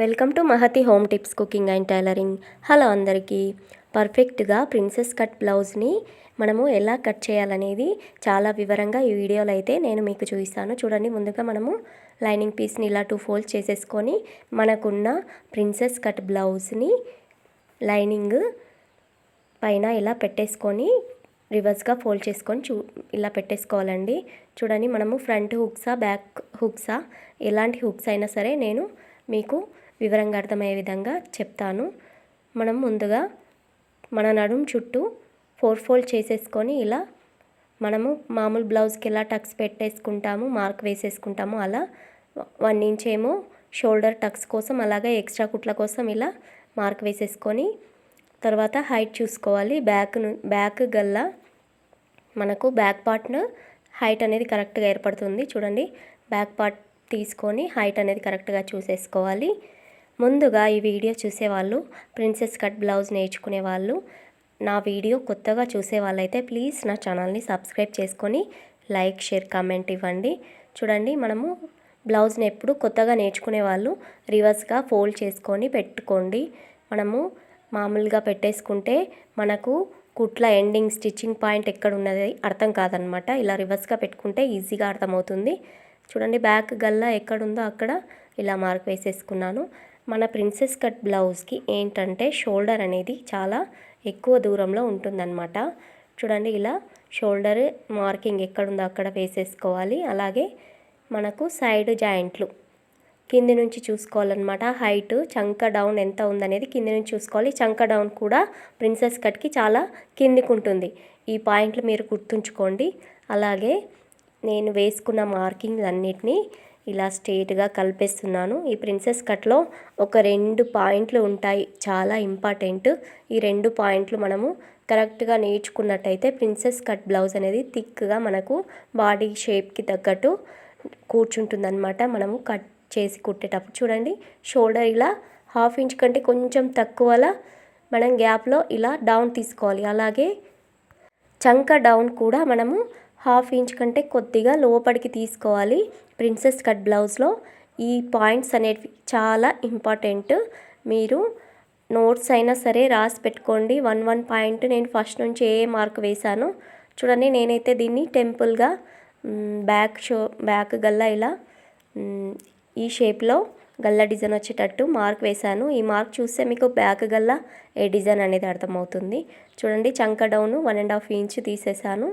Welcome to Mahathi home tips cooking and tailoring. Hello అందరికీ. పర్ఫెక్ట్గా princess cut బ్లౌజ్ని మనము ఎలా కట్ చేయాలనేది చాలా వివరంగా ఈ వీడియోలో అయితే నేను మీకు చూపిస్తాను. చూడండి ముందుగా మనము లైనింగ్ పీస్ని ఇలా టూ ఫోల్డ్ చేసేసుకొని మనకున్న ప్రిన్సెస్ కట్ బ్లౌజ్ని లైనింగ్ పైన ఇలా పెట్టేసుకొని రివర్స్గా ఫోల్డ్ చేసుకొని చూ ఇలా పెట్టేసుకోవాలండి. చూడండి మనము ఫ్రంట్ హుక్సా బ్యాక్ హుక్సా ఎలాంటి హుక్స్ అయినా సరే నేను మీకు వివరంగా అర్థమయ్యే విధంగా చెప్తాను. మనం ముందుగా మన నడుం చుట్టూ ఫోర్ ఫోల్డ్ చేసేసుకొని ఇలా మనము మామూలు బ్లౌజ్కి ఎలా టక్స్ పెట్టేసుకుంటాము మార్క్ వేసేసుకుంటాము అలా వన్ ఇంచ్ ఏమో షోల్డర్ టక్స్ కోసం అలాగే ఎక్స్ట్రా కుట్ల కోసం ఇలా మార్క్ వేసేసుకొని తర్వాత హైట్ చూసుకోవాలి. బ్యాక్ బ్యాక్ గల్లా మనకు బ్యాక్ పార్ట్ను హైట్ అనేది కరెక్ట్గా ఏర్పడుతుంది. చూడండి బ్యాక్ పార్ట్ తీసుకొని హైట్ అనేది కరెక్ట్గా చూసేసుకోవాలి. ముందుగా ఈ వీడియో చూసేవాళ్ళు ప్రిన్సెస్ కట్ బ్లౌజ్ నేర్చుకునే వాళ్ళు నా వీడియో కొత్తగా చూసే వాళ్ళైతే ప్లీజ్ నా ఛానల్ని సబ్స్క్రైబ్ చేసుకొని లైక్ షేర్ కామెంట్ ఇవ్వండి. చూడండి మనము బ్లౌజ్ని ఎప్పుడు కొత్తగా నేర్చుకునే వాళ్ళు రివర్స్గా ఫోల్డ్ చేసుకొని పెట్టుకోండి. మనము మామూలుగా పెట్టేసుకుంటే మనకు కుట్ల ఎండింగ్ స్టిచ్చింగ్ పాయింట్ ఎక్కడ ఉన్నది అర్థం కాదనమాట. ఇలా రివర్స్గా పెట్టుకుంటే ఈజీగా అర్థమవుతుంది. చూడండి బ్యాక్ గల్లా ఎక్కడుందో అక్కడ ఇలా మార్క్ వేసేసుకున్నాను. మన ప్రిన్సెస్ కట్ బ్లౌజ్కి ఏంటంటే షోల్డర్ అనేది చాలా ఎక్కువ దూరంలో ఉంటుందన్నమాట. చూడండి ఇలా షోల్డర్ మార్కింగ్ ఎక్కడుందో అక్కడ వేసేసుకోవాలి. అలాగే మనకు సైడ్ జాయింట్లు కింది నుంచి చూసుకోవాలన్నమాట. హైట్ చంక డౌన్ ఎంత ఉందనేది కింది నుంచి చూసుకోవాలి. చంక డౌన్ కూడా ప్రిన్సెస్ కట్కి చాలా కిందికి ఉంటుంది. ఈ పాయింట్లు మీరు గుర్తుంచుకోండి. అలాగే నేను వేసుకున్న మార్కింగ్ అన్నిటినీ ఇలా స్ట్రేట్గా కలిపేస్తున్నాను. ఈ ప్రిన్సెస్ కట్లో ఒక రెండు పాయింట్లు ఉంటాయి. చాలా ఇంపార్టెంట్. ఈ రెండు పాయింట్లు మనము కరెక్ట్గా నేర్చుకున్నట్టయితే ప్రిన్సెస్ కట్ బ్లౌజ్ అనేది థిక్గా మనకు బాడీ షేప్కి తగ్గట్టు కూర్చుంటుందన్నమాట. మనము కట్ చేసి కుట్టేటప్పుడు చూడండి. షోల్డర్ ఇలా హాఫ్ ఇంచ్ కంటే కొంచెం తక్కువలా మనం గ్యాప్లో ఇలా డౌన్ తీసుకోవాలి. అలాగే చంక డౌన్ కూడా మనము హాఫ్ ఇంచ్ కంటే కొద్దిగా లోపలికి తీసుకోవాలి. ప్రిన్సెస్ కట్ బ్లౌజ్లో ఈ పాయింట్స్ అనేవి చాలా ఇంపార్టెంట్. మీరు నోట్స్ అయినా సరే రాసి పెట్టుకోండి. వన్ వన్ పాయింట్ నేను ఫస్ట్ నుంచి ఏ మార్క్ వేశాను. చూడండి నేనైతే దీన్ని టెంపుల్గా బ్యాక్ షో బ్యాక్ గల్లా ఇలా ఈ షేప్లో గల్లా డిజైన్ వచ్చేటట్టు మార్క్ వేశాను. ఈ మార్క్ చూస్తే మీకు బ్యాక్ గల్లా ఏ డిజైన్ అనేది అర్థమవుతుంది. చూడండి చంక down one and half inch తీసేసాను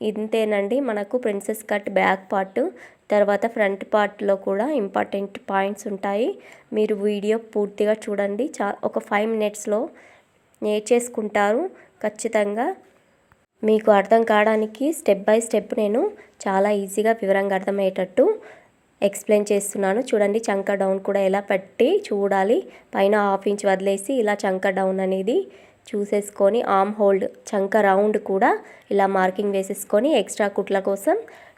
ఇంతేనండి మనకు ప్రిన్సెస్ కట్ బ్యాక్ పార్ట్ తర్వాత ఫ్రంట్ పార్ట్లో కూడా ఇంపార్టెంట్ పాయింట్స్ ఉంటాయి. మీరు వీడియో పూర్తిగా చూడండి. చా ఒక ఫైవ్ మినిట్స్లో నేర్చేసుకుంటారు. ఖచ్చితంగా మీకు అర్థం కావడానికి స్టెప్ బై స్టెప్ నేను చాలా ఈజీగా వివరంగా అర్థమయ్యేటట్టు ఎక్స్ప్లెయిన్ చేస్తున్నాను. చూడండి చంక డౌన్ కూడా ఎలా పెట్టి చూడాలి. పైన హాఫ్ ఇంచ్ వదిలేసి ఇలా చంక డౌన్ అనేది చూసేసుకొని ఆమ్ హోల్డ్ చంక రౌండ్ కూడా ఇలా మార్కింగ్ వేసేసుకొని ఎక్స్ట్రా కుట్ల కోసం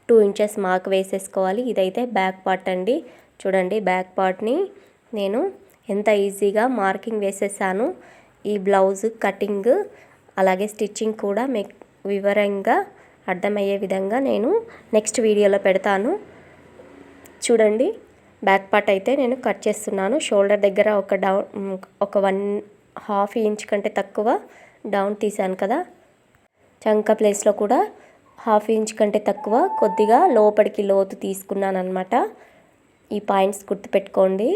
టూ ఇంచెస్ మార్క్ వేసేసుకోవాలి. ఇదైతే బ్యాక్ పార్ట్ అండి. చూడండి బ్యాక్ పార్ట్ని నేను ఎంత ఈజీగా మార్కింగ్ వేసేసాను. ఈ బ్లౌజ్ కటింగ్ అలాగే స్టిచ్చింగ్ కూడా మీకు వివరంగా అర్థమయ్యే విధంగా నేను నెక్స్ట్ వీడియోలో పెడతాను. చూడండి బ్యాక్ పార్ట్ అయితే నేను కట్ చేస్తున్నాను. షోల్డర్ దగ్గర ఒక డౌన్ ఒక వన్ హాఫ్ ఇంచ్ కంటే తక్కువ డౌన్ తీసాను కదా. చంక ప్లేస్లో కూడా హాఫ్ ఇంచ్ కంటే తక్కువ కొద్దిగా లోపలికి లోతు తీసుకున్నాను అనమాట ఈ పాయింట్స్ గుర్తుపెట్టుకోండి.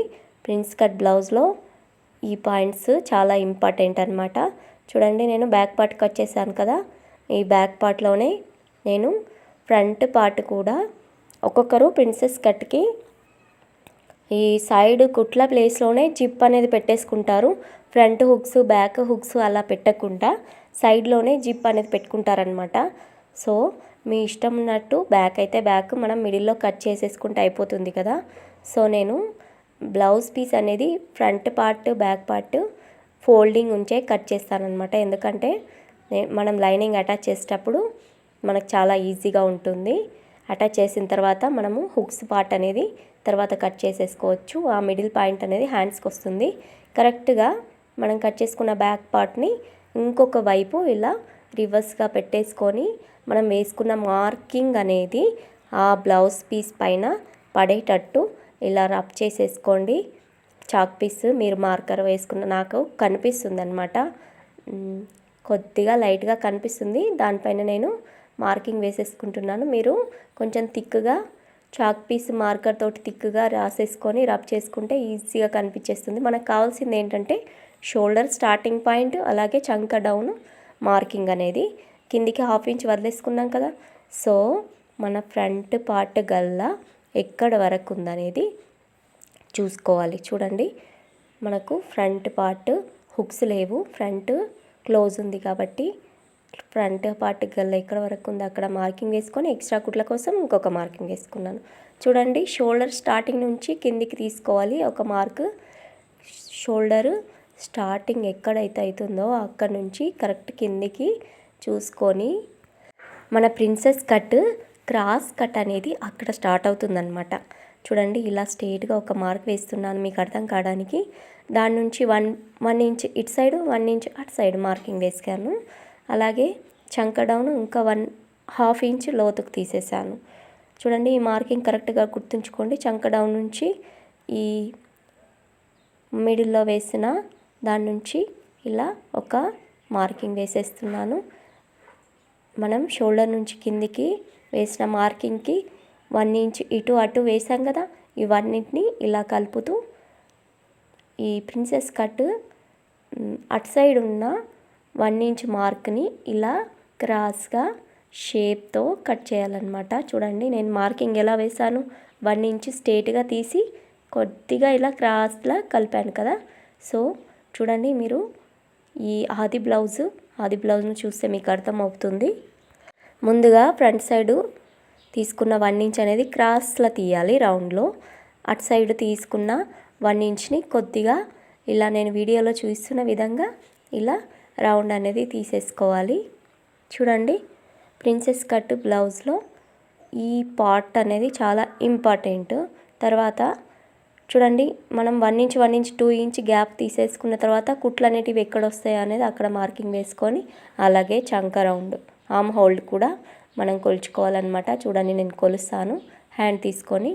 ప్రిన్స్ కట్ బ్లౌజ్లో ఈ పాయింట్స్ చాలా ఇంపార్టెంట్ అనమాట చూడండి నేను బ్యాక్ పార్ట్ కట్ చేశాను కదా. ఈ బ్యాక్ పార్ట్లోనే నేను ఫ్రంట్ పార్ట్ కూడా ఒక్కొక్కరు ప్రిన్సెస్ కట్కి ఈ సైడ్ కుట్ల ప్లేస్లోనే జిప్ అనేది పెట్టేసుకుంటారు. ఫ్రంట్ హుక్స్ బ్యాక్ హుక్స్ అలా పెట్టకుండా సైడ్లోనే జిప్ అనేది పెట్టుకుంటారనమాట సో మీ ఇష్టం ఉన్నట్టు బ్యాక్ అయితే బ్యాక్ మనం మిడిల్లో కట్ చేసేసుకుంటే అయిపోతుంది కదా. సో నేను బ్లౌజ్ పీస్ అనేది front part back part folding ఉంచే కట్ చేస్తానమాట ఎందుకంటే మనం లైనింగ్ అటాచ్ చేసేటప్పుడు మనకు చాలా ఈజీగా ఉంటుంది. అటాచ్ చేసిన తర్వాత మనము హుక్స్ పార్ట్ అనేది తర్వాత కట్ చేసేసుకోవచ్చు. ఆ మిడిల్ పాయింట్ అనేది హ్యాండ్స్కి వస్తుంది. కరెక్ట్గా మనం కట్ చేసుకున్న బ్యాక్ పార్ట్ని ఇంకొక వైపు ఇలా రివర్స్గా పెట్టేసుకొని మనం వేసుకున్న మార్కింగ్ అనేది ఆ బ్లౌజ్ పీస్ పైన పడేటట్టు ఇలా రబ్ చేసేసుకోండి. చాక్ పీస్ మీరు మార్కర్ వేసుకున్న నాకు కనిపిస్తుంది అనమాట కొద్దిగా లైట్గా కనిపిస్తుంది. దానిపైన నేను మార్కింగ్ వేసేసుకుంటున్నాను. మీరు కొంచెం థిక్గా చాక్ పీస్ మార్కర్ తోటి థిక్గా రాసేసుకొని రబ్ చేసుకుంటే ఈజీగా కనిపించేస్తుంది. మనకు కావాల్సింది ఏంటంటే షోల్డర్ స్టార్టింగ్ పాయింట్ అలాగే చంక డౌన్ మార్కింగ్ అనేది. కిందికి హాఫ్ ఇంచ్ వదిలేసుకున్నాం కదా. సో మన ఫ్రంట్ పార్ట్ గల్లా ఎక్కడ వరకు ఉందనేది చూసుకోవాలి. చూడండి మనకు ఫ్రంట్ పార్ట్ హుక్స్ లేవు. ఫ్రంట్ క్లోజ్ ఉంది కాబట్టి ఫ్రంట్ పార్ట్ గల్ల ఎక్కడ వరకు ఉంది అక్కడ మార్కింగ్ వేసుకొని ఎక్స్ట్రా కుట్ల కోసం ఇంకొక మార్కింగ్ వేసుకున్నాను. చూడండి షోల్డర్ స్టార్టింగ్ నుంచి కిందికి తీసుకోవాలి. ఒక మార్క్ షోల్డర్ స్టార్టింగ్ ఎక్కడైతే అవుతుందో అక్కడ నుంచి కరెక్ట్ కిందికి చూసుకొని మన ప్రిన్సెస్ కట్ క్రాస్ కట్ అనేది అక్కడ స్టార్ట్ అవుతుందన్నమాట. చూడండి ఇలా స్ట్రేట్గా ఒక మార్క్ వేస్తున్నాను మీకు అర్థం కావడానికి. దాని నుంచి వన్ వన్ ఇంచ్ ఇటు సైడ్ వన్ ఇంచ్ అటు సైడ్ మార్కింగ్ వేసాను అలాగే చంక డౌన్ ఇంకా వన్ హాఫ్ ఇంచ్ లోతుకు తీసేసాను. చూడండి ఈ మార్కింగ్ కరెక్ట్గా గుర్తుంచుకోండి. చంక డౌన్ నుంచి ఈ మిడిల్లో వేసిన దాని నుంచి ఇలా ఒక మార్కింగ్ వేసేస్తున్నాను. మనం షోల్డర్ నుంచి కిందికి వేసిన మార్కింగ్కి వన్ ఇంచ్ ఇటు అటు వేసాం కదా ఇవన్నింటినీ ఇలా కలుపుతూ ఈ ప్రిన్సెస్ కట్ అటు సైడ్ ఉన్న వన్ ఇంచ్ మార్క్ని ఇలా క్రాస్గా షేప్తో కట్ చేయాలన్నమాట. చూడండి నేను మార్కింగ్ ఎలా వేసాను వన్ ఇంచ్ స్ట్రేట్గా తీసి కొద్దిగా ఇలా క్రాస్లా కలిపాను కదా. సో చూడండి మీరు ఈ ఆది బ్లౌజు ఆది బ్లౌజ్ను చూస్తే మీకు అర్థమవుతుంది. ముందుగా ఫ్రంట్ సైడు తీసుకున్న వన్ ఇంచ్ అనేది క్రాస్లో తీయాలి రౌండ్లో. అటు సైడ్ తీసుకున్న వన్ ఇంచ్ని కొద్దిగా ఇలా నేను వీడియోలో చూస్తున్న విధంగా ఇలా రౌండ్ అనేది తీసేసుకోవాలి. చూడండి ప్రిన్సెస్ కట్ బ్లౌజ్లో ఈ పార్ట్ అనేది చాలా ఇంపార్టెంట్. తర్వాత చూడండి మనం one inch one inch two inch gap తీసేసుకున్న తర్వాత కుట్లు అనేటివి ఎక్కడ వస్తాయి అనేది అక్కడ మార్కింగ్ వేసుకొని అలాగే చంక రౌండ్ ఆమ్ హోల్డ్ కూడా మనం కొలుచుకోవాలన్నమాట. చూడండి నేను కొలుస్తాను. హ్యాండ్ తీసుకొని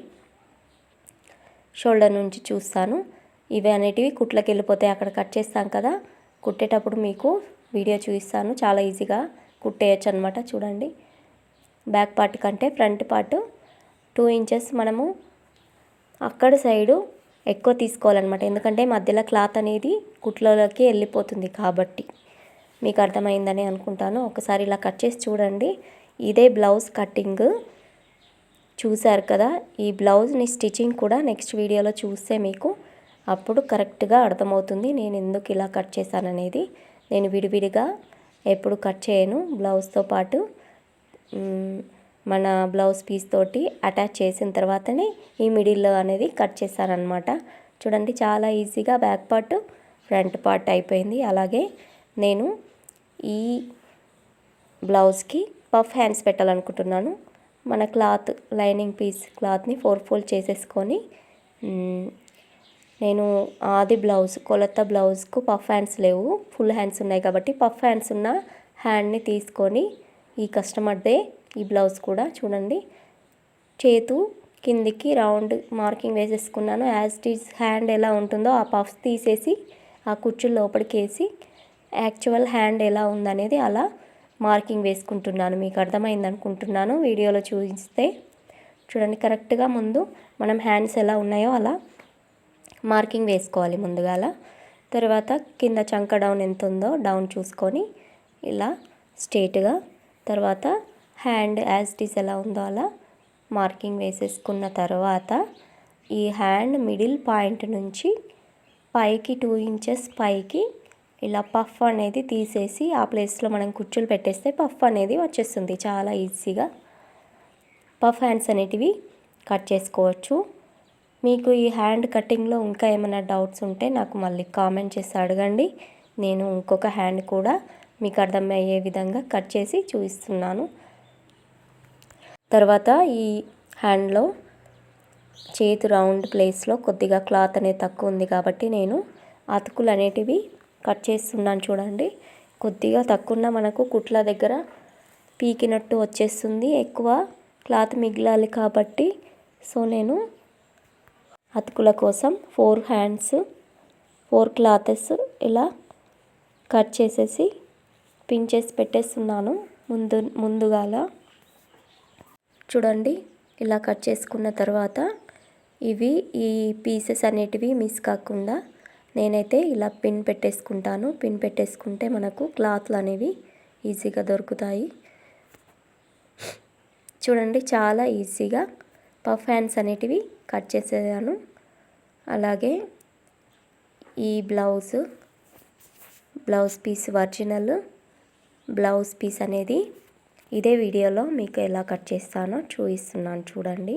షోల్డర్ నుంచి చూస్తాను. ఇవి అనేటివి కుట్లకి వెళ్ళిపోతాయి అక్కడ కట్ చేస్తాం కదా. కుట్టేటప్పుడు మీకు వీడియో చూపిస్తాను. చాలా ఈజీగా కుట్టేయచ్చు అనమాట చూడండి. బ్యాక్ పార్ట్ కంటే ఫ్రంట్ పార్ట్ టూ ఇంచెస్ మనము అక్కడ సైడు ఎక్కువ తీసుకోవాలన్నమాట. ఎందుకంటే మధ్యలో క్లాత్ అనేది కుట్లలోకి వెళ్ళిపోతుంది కాబట్టి. మీకు అర్థమైందని అనుకుంటాను. ఒకసారి ఇలా కట్ చేసి చూడండి. ఇదే బ్లౌజ్ కటింగ్ చూశారు కదా. ఈ బ్లౌజ్ని స్టిచ్చింగ్ కూడా నెక్స్ట్ వీడియోలో చూస్తే మీకు అప్పుడు కరెక్ట్గా అర్థమవుతుంది నేను ఎందుకు ఇలా కట్ చేశాననేది. నేను విడివిడిగా ఎప్పుడు కట్ చేయను. బ్లౌజ్తో పాటు మన బ్లౌజ్ పీస్ తోటి అటాచ్ చేసిన తర్వాతనే ఈ మిడిల్లో అనేది కట్ చేశానమాట చూడండి చాలా ఈజీగా బ్యాక్ పార్ట్ ఫ్రంట్ పార్ట్ అయిపోయింది. అలాగే నేను ఈ బ్లౌజ్కి పఫ్ హ్యాండ్స్ పెట్టాలనుకుంటున్నాను. మన క్లాత్ లైనింగ్ పీస్ క్లాత్ని ఫోర్ ఫోల్డ్ చేసేసుకొని నేను ఆది బ్లౌజ్ కొలత బ్లౌజ్కు పఫ్ హ్యాండ్స్ లేవు. ఫుల్ హ్యాండ్స్ ఉన్నాయి కాబట్టి పఫ్ హ్యాండ్స్ ఉన్న హ్యాండ్ని తీసుకొని ఈ కస్టమర్దే ఈ బ్లౌజ్ కూడా చూడండి. చేతు కిందికి రౌండ్ మార్కింగ్ వేసేసుకున్నాను. యాజ్ టీజ్ హ్యాండ్ ఎలా ఉంటుందో ఆ పఫ్స్ తీసేసి ఆ కుర్చీ లోపలికి వేసి యాక్చువల్ హ్యాండ్ ఎలా ఉందనేది అలా మార్కింగ్ వేసుకుంటున్నాను. మీకు అర్థమైంది అనుకుంటున్నాను వీడియోలో చూపిస్తే చూడండి కరెక్ట్గా ముందు మనం హ్యాండ్స్ ఎలా ఉన్నాయో అలా మార్కింగ్ వేసుకోవాలి ముందుగాల. తర్వాత కింద చంక డౌన్ ఎంత ఉందో డౌన్ చూసుకొని ఇలా స్ట్రేట్గా తర్వాత హ్యాండ్ యాజ్ ఇట్ ఈస్ ఎలా ఉందో అలా మార్కింగ్ వేసేసుకున్న తర్వాత ఈ హ్యాండ్ మిడిల్ పాయింట్ నుంచి పైకి టూ ఇంచెస్ పైకి ఇలా పఫ్ అనేది తీసేసి ఆ ప్లేస్లో మనం కుర్చీలు పెట్టేస్తే పఫ్ అనేది వచ్చేస్తుంది. చాలా ఈజీగా. పఫ్ హ్యాండ్స్ అనేటివి కట్ చేసుకోవచ్చు. మీకు ఈ హ్యాండ్ కటింగ్లో ఇంకా ఏమైనా డౌట్స్ ఉంటే నాకు మళ్ళీ కామెంట్ చేసి అడగండి. నేను ఇంకొక హ్యాండ్ కూడా మీకు అర్థమయ్యే విధంగా కట్ చేసి చూపిస్తున్నాను. తర్వాత ఈ హ్యాండ్లో చేతి రౌండ్ ప్లేస్లో కొద్దిగా క్లాత్ అనేది తక్కువ ఉంది కాబట్టి నేను అతుకులు అనేటివి కట్ చేస్తున్నాను చూడండి. కొద్దిగా తక్కువ మనకు కుట్ల దగ్గర పీకినట్టు వచ్చేస్తుంది. ఎక్కువ క్లాత్ మిగిలాలి కాబట్టి సో నేను అతుకుల కోసం ఫోర్ హ్యాండ్స్ ఫోర్ క్లాతెస్ ఇలా కట్ చేసేసి పిన్ చేసి పెట్టేస్తున్నాను ముందు ముందుగాల. చూడండి ఇలా కట్ చేసుకున్న తర్వాత ఇవి ఈ పీసెస్ అనేటివి మిస్ కాకుండా నేనైతే ఇలా పిన్ పెట్టేసుకుంటాను. పిన్ పెట్టేసుకుంటే మనకు క్లాత్లు అనేవి ఈజీగా దొరుకుతాయి. చూడండి చాలా ఈజీగా పఫ్ హ్యాండ్స్ అనేటివి కట్ చేసేదాను. అలాగే ఈ blouse blouse piece original blouse piece అనేది ఇదే వీడియోలో మీకు ఎలా కట్ చేస్తానో చూపిస్తున్నాను చూడండి.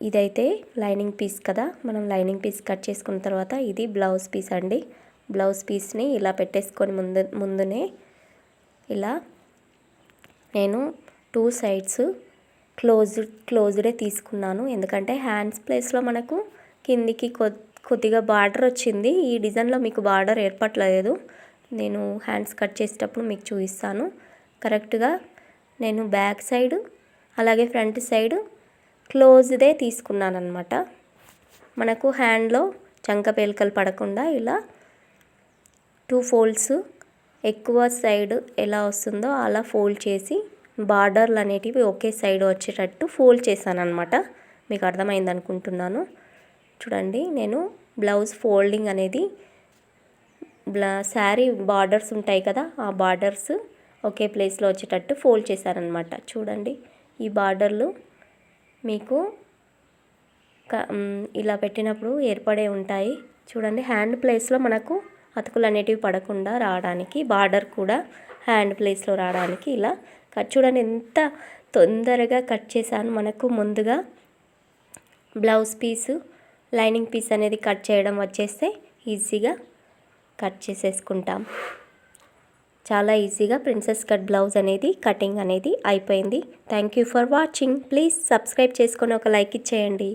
ఇదైతే లైనింగ్ పీస్ కదా మనం లైనింగ్ పీస్ కట్ చేసుకున్న తర్వాత ఇది బ్లౌజ్ పీస్ అండి. బ్లౌజ్ పీస్ని ఇలా పెట్టేసుకొని ముందు ముందునే ఇలా నేను టూ సైడ్స్ క్లోజ్డ్ క్లోజ్డే తీసుకున్నాను. ఎందుకంటే హ్యాండ్స్ ప్లేస్లో మనకు కిందికి కొద్దిగా బార్డర్ వచ్చింది. ఈ డిజైన్లో మీకు బార్డర్ ఏర్పడలేదు నేను హ్యాండ్స్ కట్ చేసేటప్పుడు మీకు చూపిస్తాను. కరెక్ట్గా నేను బ్యాక్ సైడ్ అలాగే ఫ్రంట్ సైడ్ క్లోజ్దే తీసుకున్నాను అనమాట మనకు హ్యాండ్లో చంక పేలికలు పడకుండా ఇలా టూ ఫోల్డ్స్ ఎక్కువ సైడ్ ఎలా వస్తుందో అలా ఫోల్డ్ చేసి బార్డర్లు అనేటివి ఒకే సైడ్ వచ్చేటట్టు ఫోల్డ్ చేశాను అనమాట మీకు అర్థమైంది అనుకుంటున్నాను. చూడండి నేను బ్లౌజ్ ఫోల్డింగ్ అనేది బ్లా శారీ బార్డర్స్ ఉంటాయి కదా ఆ బార్డర్స్ ఒకే ప్లేస్లో వచ్చేటట్టు ఫోల్డ్ చేశారనమాట చూడండి ఈ బార్డర్లు మీకు ఇలా పెట్టినప్పుడు ఏర్పడే ఉంటాయి. చూడండి హ్యాండ్ ప్లేస్లో మనకు అతుకులు అనేటివి పడకుండా రావడానికి బార్డర్ కూడా హ్యాండ్ ప్లేస్లో రావడానికి ఇలా కట్ చూడండి ఎంత తొందరగా కట్ చేశాను. మనకు ముందుగా బ్లౌజ్ పీసు లైనింగ్ పీస్ అనేది కట్ చేయడం వచ్చేస్తే ఈజీగా కట్ చేసేసుకుంటాం. చాలా ఈజీగా ప్రిన్సెస్ కట్ బ్లౌజ్ అనేది కటింగ్ అనేది అయిపోయింది. Thank you for watching. Please subscribe చేసుకొని ఒక లైక్ ఇచ్చేయండి.